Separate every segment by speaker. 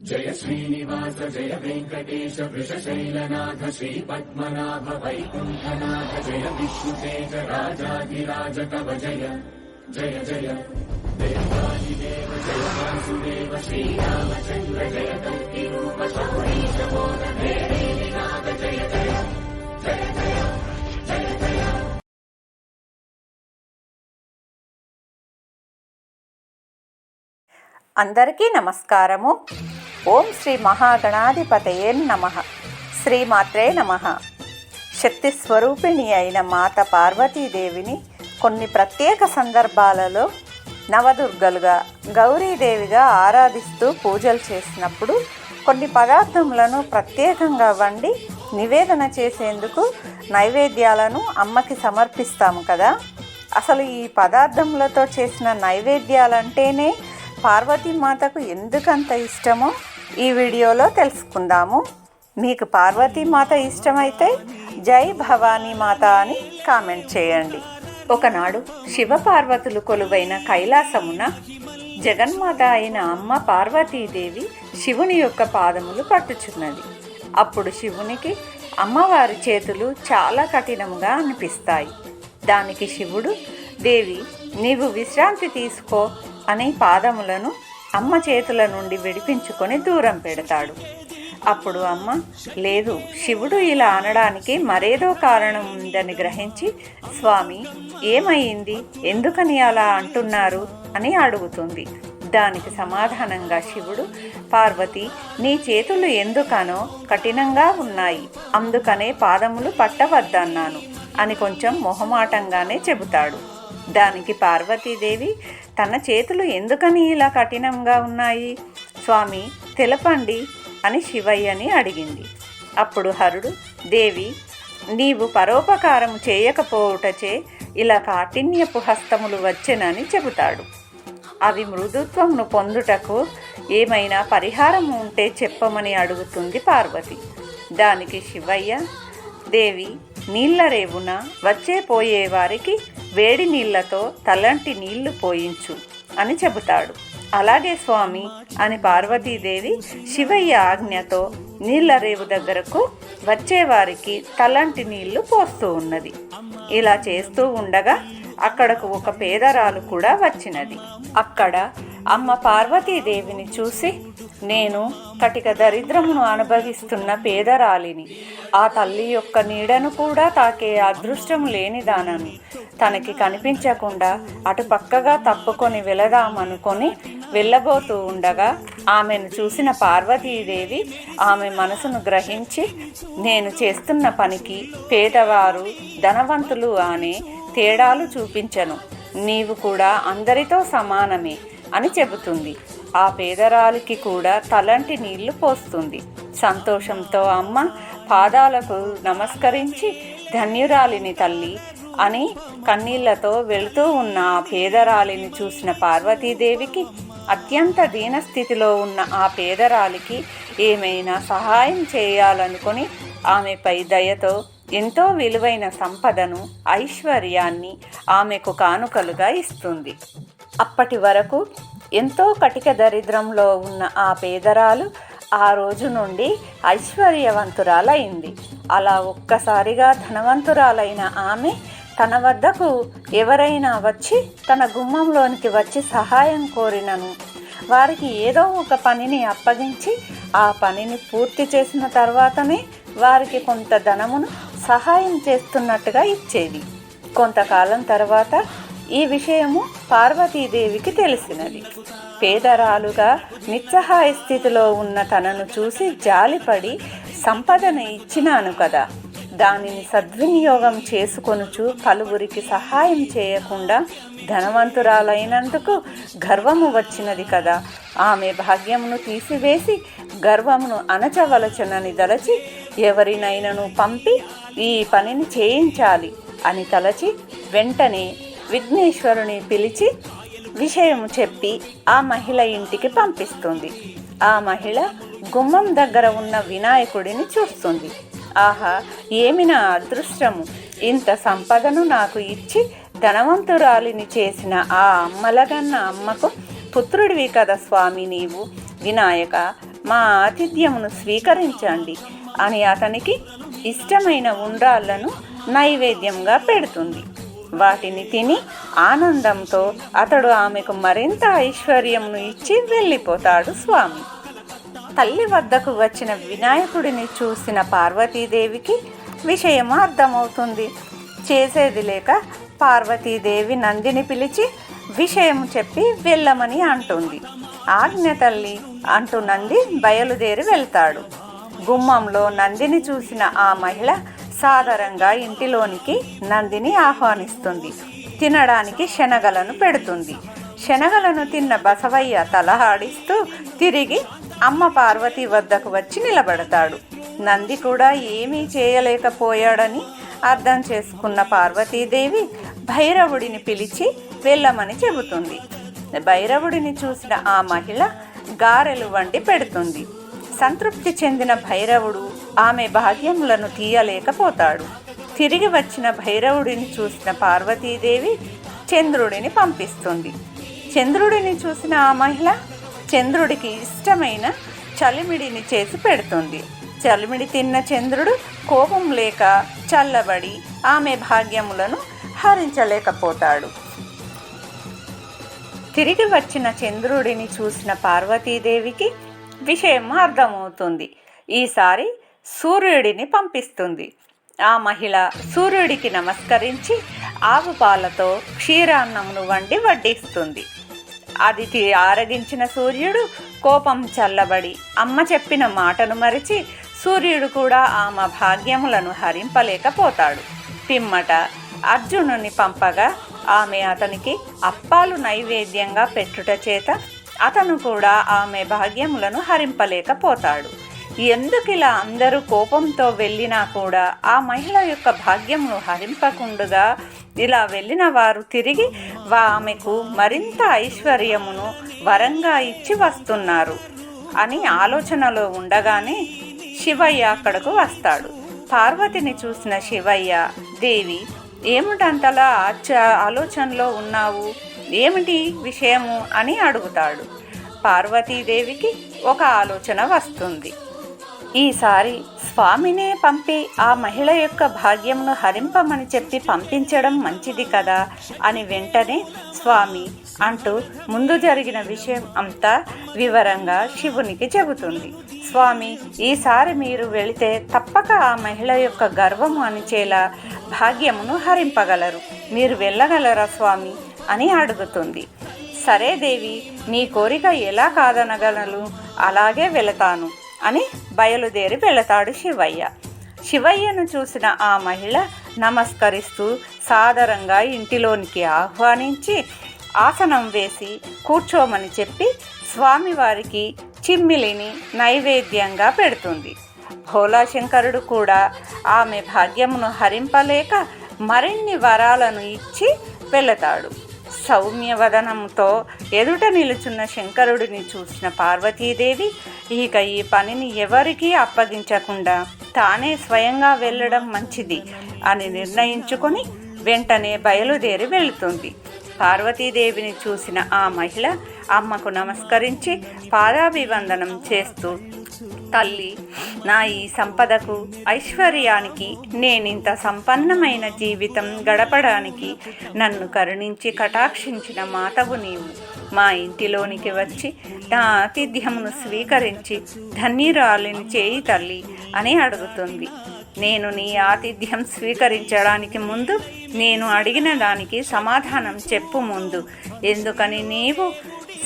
Speaker 1: జయ శ్రీనివాస జయ వెంకటేశ వృషశైలనాథ శ్రీపద్మనాభ వైకుంఠనాథ జయ విష్ణుతేజ రాజాధిరాజ కవ జయ జయ జయ దేవాదిదేవ జయ వాసుదేవ శ్రీరామచంద్ర జయ కల్కి రూప శౌరీశ బోధ నాథ జయ జయ జయ జయ జయ జయ
Speaker 2: అందరికీ నమస్కారము ఓం శ్రీ మహాగణాధిపతయే నమ. శ్రీమాత్రే నమ. శక్తి స్వరూపిణి అయిన మాత పార్వతీదేవిని కొన్ని ప్రత్యేక సందర్భాలలో నవదుర్గలుగా గౌరీదేవిగా ఆరాధిస్తూ పూజలు చేసినప్పుడు కొన్ని పదార్థములను ప్రత్యేకంగా వండి నివేదన చేసేందుకు నైవేద్యాలను అమ్మకి సమర్పిస్తాము కదా. అసలు ఈ పదార్థములతో చేసిన నైవేద్యాలంటేనే పార్వతీమాతకు ఎందుకంత ఇష్టమో ఈ వీడియోలో తెలుసుకుందాము. మీకు పార్వతీమాత ఇష్టమైతే జై భవానీ మాత అని కామెంట్ చేయండి. ఒకనాడు శివపార్వతులు కొలువైన కైలాసమున జగన్మాత అయిన అమ్మ పార్వతీదేవి శివుని యొక్క పాదములు పట్టుచున్నది. అప్పుడు శివునికి అమ్మవారి చేతులు చాలా కఠినంగా అనిపిస్తాయి. దానికి శివుడు దేవి నీవు విశ్రాంతి తీసుకో అని పాదములను అమ్మ చేతుల నుండి విడిపించుకొని దూరం పెడతాడు. అప్పుడు అమ్మ లేదు శివుడు ఇలా అనడానికి మరేదో కారణం ఉందని గ్రహించి స్వామి ఏమైంది? ఎందుకని అలా అంటున్నారు? అని అడుగుతుంది. దానికి సమాధానంగా శివుడు పార్వతి నీ చేతులు ఎందుకనో కఠినంగా ఉన్నాయి. అందుకనే పాదములు పట్టవద్దన్నాను అని కొంచెం మొహమాటంగానే చెబుతాడు. దానికి పార్వతీదేవి తన చేతులు ఎందుకని ఇలా కఠినంగా ఉన్నాయి? స్వామి తెలపండి అని శివయ్యని అడిగింది. అప్పుడు హరుడు దేవి నీవు పరోపకారం చేయకపోవుటచే ఇలా కాఠిన్యపు హస్తములు వచ్చెనని చెబుతాడు. అవి మృదుత్వమును పొందుటకు ఏమైనా పరిహారం ఉంటే చెప్పమని అడుగుతుంది పార్వతి. దానికి శివయ్య దేవి నీళ్ళ రేవున వచ్చే పోయే వారికి వేడి నీళ్ళతో తలంటి నీళ్ళు పోయించు అని చెబుతాడు. అలాగే స్వామి అని పార్వతీదేవి శివయ్య ఆజ్ఞతో నీళ్ళ రేవు దగ్గరకు వచ్చేవారికి తలంటి నీళ్ళు పోస్తూ ఉన్నది. ఇలా చేస్తూ ఉండగా అక్కడకు ఒక పేదరాలు కూడా వచ్చినది. అక్కడ అమ్మ పార్వతీదేవిని చూసి నేను కటిక దరిద్రమును అనుభవిస్తున్న పేదరాలిని. ఆ తల్లి యొక్క నీడను కూడా తాకే అదృష్టం లేనిదానను తనకి కనిపించకుండా అటు పక్కగా తప్పుకొని వెళదామనుకొని వెళ్ళబోతూ ఉండగా ఆమెను చూసిన పార్వతీదేవి ఆమె మనసును గ్రహించి నేను చేస్తున్న పనికి పేదవారు ధనవంతులు అనే తేడాలు చూపించను. నీవు కూడా అందరితో సమానమే అని చెబుతుంది. ఆ పేదరాలికి కూడా తలంటి నీళ్ళు పోస్తుంది. సంతోషంతో అమ్మ పాదాలకు నమస్కరించి ధన్యురాలిని తల్లి అని కన్నీళ్ళతో వెళుతూ ఉన్న ఆ పేదరాలిని చూసిన పార్వతీదేవికి అత్యంత దీనస్థితిలో ఉన్న ఆ పేదరాలికి ఏమైనా సహాయం చేయాలనుకుని ఆమెపై దయతో ఎంతో విలువైన సంపదను ఐశ్వర్యాన్ని ఆమెకు కానుకలుగా ఇస్తుంది. అప్పటి వరకు ఎంతో కటిక దరిద్రంలో ఉన్న ఆ పేదరాలు ఆ రోజు నుండి ఐశ్వర్యవంతురాలైంది. అలా ఒక్కసారిగా ధనవంతురాలైన ఆమె తన వద్దకు ఎవరైనా వచ్చి తన గుమ్మంలోనికి వచ్చి సహాయం కోరినను. వారికి ఏదో ఒక పనిని అప్పగించి ఆ పనిని పూర్తి చేసిన తర్వాతనే వారికి కొంత ధనమును సహాయం చేస్తున్నట్టుగా ఇచ్చేది. కొంతకాలం తర్వాత ఈ విషయము పార్వతీదేవికి తెలిసినది. పేదరాలుగా నిస్సహాయ స్థితిలో ఉన్న తనను చూసి జాలిపడి సంపదను ఇచ్చినాను కదా. దానిని సద్వినియోగం చేసుకొనుచు పలువురికి సహాయం చేయకుండా ధనవంతురాలైనందుకు గర్వము వచ్చినది కదా. ఆమె భాగ్యమును తీసివేసి గర్వమును అణచవలచనని దలచి ఎవరినైనను పంపి ఈ పనిని చేయించాలి అని తలచి వెంటనే విఘ్నేశ్వరుని పిలిచి విషయం చెప్పి ఆ మహిళ ఇంటికి పంపిస్తుంది. ఆ మహిళ గుమ్మం దగ్గర ఉన్న వినాయకుడిని చూస్తుంది. ఆహా ఏమి నా అదృష్టము? ఇంత సంపదను నాకు ఇచ్చి ధనవంతురాలిని చేసిన ఆ అమ్మలగన్న అమ్మకు పుత్రుడివి కదా స్వామి నీవు. వినాయక మా ఆతిథ్యమును స్వీకరించండి అని అతనికి ఇష్టమైన ఉండ్రాళ్ళను నైవేద్యంగా పెడుతుంది. వాటిని తిని ఆనందంతో అతడు ఆమెకు మరింత ఐశ్వర్యంను ఇచ్చి వెళ్ళిపోతాడు స్వామి. తల్లి వద్దకు వచ్చిన వినాయకుడిని చూసిన పార్వతీదేవికి విషయం అర్థమవుతుంది. చేసేది లేక పార్వతీదేవి నందిని పిలిచి విషయం చెప్పి వెళ్ళమని అంటుంది. ఆజ్ఞ తల్లి అంటూ నంది బయలుదేరి వెళ్తాడు. గుమ్మంలో నందిని చూసిన ఆ మహిళ సాదరంగా ఇంటిలోనికి నందిని ఆహ్వానిస్తుంది. తినడానికి శనగలను పెడుతుంది. శనగలను తిన్న బసవయ్య తలహాడిస్తూ తిరిగి అమ్మ పార్వతి వద్దకు వచ్చి నిలబడతాడు. నంది కూడా ఏమీ చేయలేకపోయాడని అర్థం చేసుకున్న పార్వతీదేవి భైరవుడిని పిలిచి వెళ్ళమని చెబుతుంది. భైరవుడిని చూసిన ఆ మహిళ గారెలు వండి పెడుతుంది. సంతృప్తి చెందిన భైరవుడు ఆమె భాగ్యములను తీయలేకపోతాడు. తిరిగి వచ్చిన భైరవుడిని చూసిన పార్వతీదేవి చంద్రుడిని పంపిస్తుంది. చంద్రుడిని చూసిన ఆ మహిళ చంద్రుడికి ఇష్టమైన చలిమిడిని చేసి పెడుతుంది. చలిమిడి తిన్న చంద్రుడు కోపం లేక చల్లబడి ఆమె భాగ్యములను హరించలేకపోతాడు. తిరిగి వచ్చిన చంద్రుడిని చూసిన పార్వతీదేవికి విషయం అర్థమవుతుంది. ఈసారి సూర్యుడిని పంపిస్తుంది. ఆ మహిళ సూర్యుడికి నమస్కరించి ఆవు పాలతో క్షీరాన్నమును వండి వడ్డిస్తుంది. అది ఆరగించిన సూర్యుడు కోపం చల్లబడి అమ్మ చెప్పిన మాటను మరిచి సూర్యుడు కూడా ఆమె భాగ్యములను హరింపలేకపోతాడు. పిమ్మట అర్జునుని పంపగా ఆమె అతనికి అప్పాలు నైవేద్యంగా పెట్టుట చేత అతను కూడా ఆమె భాగ్యములను హరింపలేకపోతాడు. ఎందుకిలా ఇలా అందరూ కోపంతో వెళ్ళినా కూడా ఆ మహిళ యొక్క భాగ్యమును హరింపకుండగా ఇలా వెళ్ళిన వారు తిరిగి వా- ఆమెకు మరింత ఐశ్వర్యమును వరంగా ఇచ్చి వస్తున్నారు అని ఆలోచనలో ఉండగానే శివయ్య అక్కడకు వస్తాడు. పార్వతిని చూసిన శివయ్య దేవి ఏమిటంతలా ఆచ ఆలోచనలో ఉన్నావు? ఏమిటి విషయము అని అడుగుతాడు. పార్వతీదేవికి ఒక ఆలోచన వస్తుంది. ఈసారి స్వామినే పంపి ఆ మహిళ యొక్క భాగ్యంను హరింపమని చెప్పి పంపించడం మంచిది కదా అని వెంటనే స్వామి అంటూ ముందు జరిగిన విషయం అంతా వివరంగా శివునికి చెబుతుంది. స్వామి ఈసారి మీరు వెళితే తప్పక ఆ మహిళ యొక్క గర్వము అనిచేలా భాగ్యమును హరింపగలరు. మీరు వెళ్ళగలరా స్వామి? అని అడుగుతుంది. సరే దేవి నీ కోరిక ఎలా కాదనగలను? అలాగే వెళతాను అని బయలుదేరి వెళతాడు శివయ్య. శివయ్యను చూసిన ఆ మహిళ నమస్కరిస్తూ సాదరంగా ఇంటిలోనికి ఆహ్వానించి ఆసనం వేసి కూర్చోమని చెప్పి స్వామివారికి చిమ్మిలిని నైవేద్యంగా పెడుతుంది. భోలాశంకరుడు కూడా ఆమె భాగ్యమును హరింపలేక మరిన్ని వరాలను ఇచ్చి వెళతాడు. సౌమ్యవదనంతో ఎదుట నిలుచున్న శంకరుడిని చూసిన పార్వతీదేవి ఇక ఈ పనిని ఎవరికీ అప్పగించకుండా తానే స్వయంగా వెళ్ళడం మంచిది అని నిర్ణయించుకొని వెంటనే బయలుదేరి వెళుతుంది. పార్వతీదేవిని చూసిన ఆ మహిళ అమ్మకు నమస్కరించి పాదాభివందనం చేస్తూ తల్లి నా ఈ సంపదకు ఐశ్వర్యానికి నేనింత సంపన్నమైన జీవితం గడపడానికి నన్ను కరుణించి కటాక్షించిన మాతవు నీవు. మా ఇంటిలోనికి వచ్చి నా ఆతిథ్యమును స్వీకరించి ధన్యురాలిని చేయి తల్లి అని అడుగుతుంది. నేను నీ ఆతిథ్యం స్వీకరించడానికి ముందు నేను అడిగిన దానికి సమాధానం చెప్పు ముందు. ఎందుకని నీవు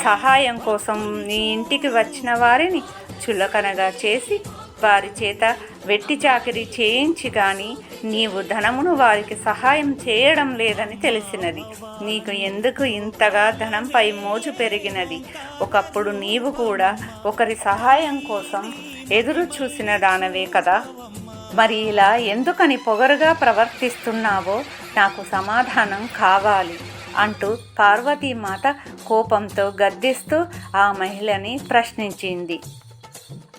Speaker 2: సహాయం కోసం నీ ఇంటికి వచ్చిన వారిని చులకనగా చేసి వారి చేత వెట్టి చాకిరీ చేయించి కానీ నీవు ధనమును వారికి సహాయం చేయడం లేదని తెలిసినది. నీకు ఎందుకు ఇంతగా ధనంపై మోజు పెరిగినది? ఒకప్పుడు నీవు కూడా ఒకరి సహాయం కోసం ఎదురు చూసిన దానవే కదా. మరి ఇలా ఎందుకని పొగరుగా ప్రవర్తిస్తున్నావో నాకు సమాధానం కావాలి అంటూ పార్వతీమాత కోపంతో గద్దిస్తూ ఆ మహిళని ప్రశ్నించింది.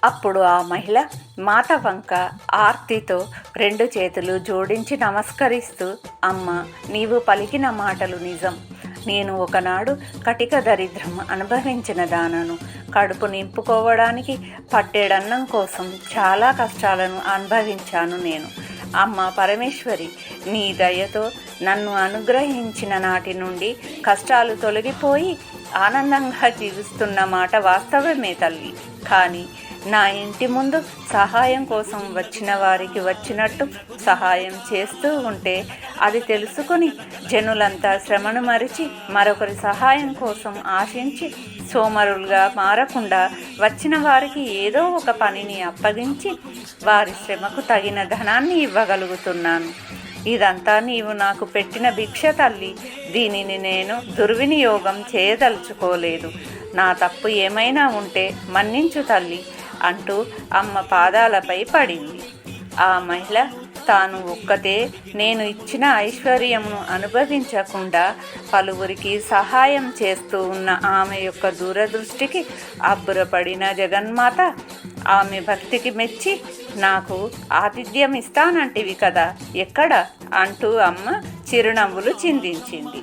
Speaker 2: అప్పుడు ఆ మహిళ మాత వంక ఆర్తితో రెండు చేతులు జోడించి నమస్కరిస్తూ అమ్మ నీవు పలికిన మాటలు నిజం. నేను ఒకనాడు కటిక దరిద్రం అనుభవించిన దానను. కడుపు నింపుకోవడానికి పట్టేడన్నం కోసం చాలా కష్టాలను అనుభవించాను నేను. అమ్మ పరమేశ్వరి నీ దయతో నన్ను అనుగ్రహించిన నాటి నుండి కష్టాలు తొలగిపోయి ఆనందంగా జీవిస్తున్న మాట వాస్తవమే తల్లి. కానీ నా ఇంటి ముందు సహాయం కోసం వచ్చిన వారికి వచ్చినట్టు సహాయం చేస్తూ ఉంటే అది తెలుసుకొని జనులంతా శ్రమను మరిచి మరొకరి సహాయం కోసం ఆశించి సోమరులుగా మారకుండా వచ్చిన వారికి ఏదో ఒక పనిని అప్పగించి వారి శ్రమకు తగిన ధనాన్ని ఇవ్వగలుగుతున్నాను. ఇదంతా నీవు నాకు పెట్టిన భిక్ష తల్లి. దీనిని నేను దుర్వినియోగం చేయదలుచుకోలేదు. నా తప్పు ఏమైనా ఉంటే మన్నించు తల్లి. అంటూ అమ్మ పాదాలపై పడింది. ఆ మహిళ తాను ఒక్కతే నేను ఇచ్చిన ఐశ్వర్యమును అనుభవించకుండా పలువురికి సహాయం చేస్తూ ఉన్న ఆమె యొక్క దూరదృష్టికి అబ్బురపడిన జగన్మాత ఆమె భక్తికి మెచ్చి నాకు ఆతిథ్యం ఇస్తానంటివి కదా ఎక్కడ? అంటూ అమ్మ చిరునవ్వులు చిందించింది.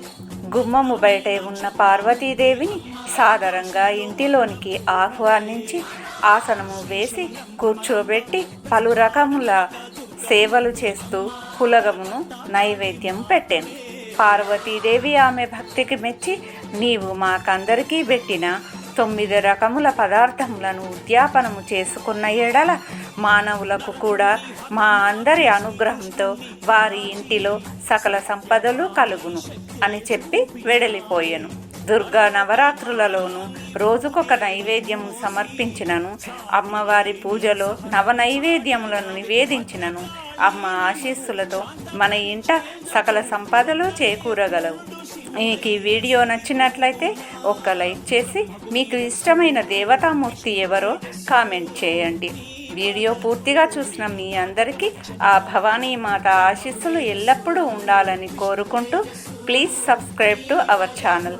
Speaker 2: గుమ్మము బయటే ఉన్న పార్వతీదేవిని సాదరంగా ఇంటిలోనికి ఆహ్వానించి ఆసనము వేసి కూర్చోబెట్టి పలు రకముల సేవలు చేస్తూ కులగమును నైవేద్యం పెట్టాను. పార్వతీదేవి ఆమె భక్తికి మెచ్చి నీవు మాకందరికీ పెట్టిన తొమ్మిది రకముల పదార్థములను ఉద్యాపనము చేసుకున్న ఎడల మానవులకు కూడా మా అందరి అనుగ్రహంతో వారి ఇంటిలో సకల సంపదలు కలుగును అని చెప్పి వెడలిపోయాను. దుర్గా నవరాత్రులలోనూ రోజుకొక నైవేద్యము సమర్పించినను. అమ్మవారి పూజలో నవ నైవేద్యములను నివేదించినను. అమ్మ ఆశీస్సులతో మన ఇంట సకల సంపదలు చేకూరగలవు. మీకు ఈ వీడియో నచ్చినట్లయితే ఒక్క లైక్ చేసి మీకు ఇష్టమైన దేవతామూర్తి ఎవరో కామెంట్ చేయండి. వీడియో పూర్తిగా చూసిన మీ అందరికీ ఆ భవానీ మాత ఆశీస్సులు ఎల్లప్పుడూ ఉండాలని కోరుకుంటూ please subscribe to our channel.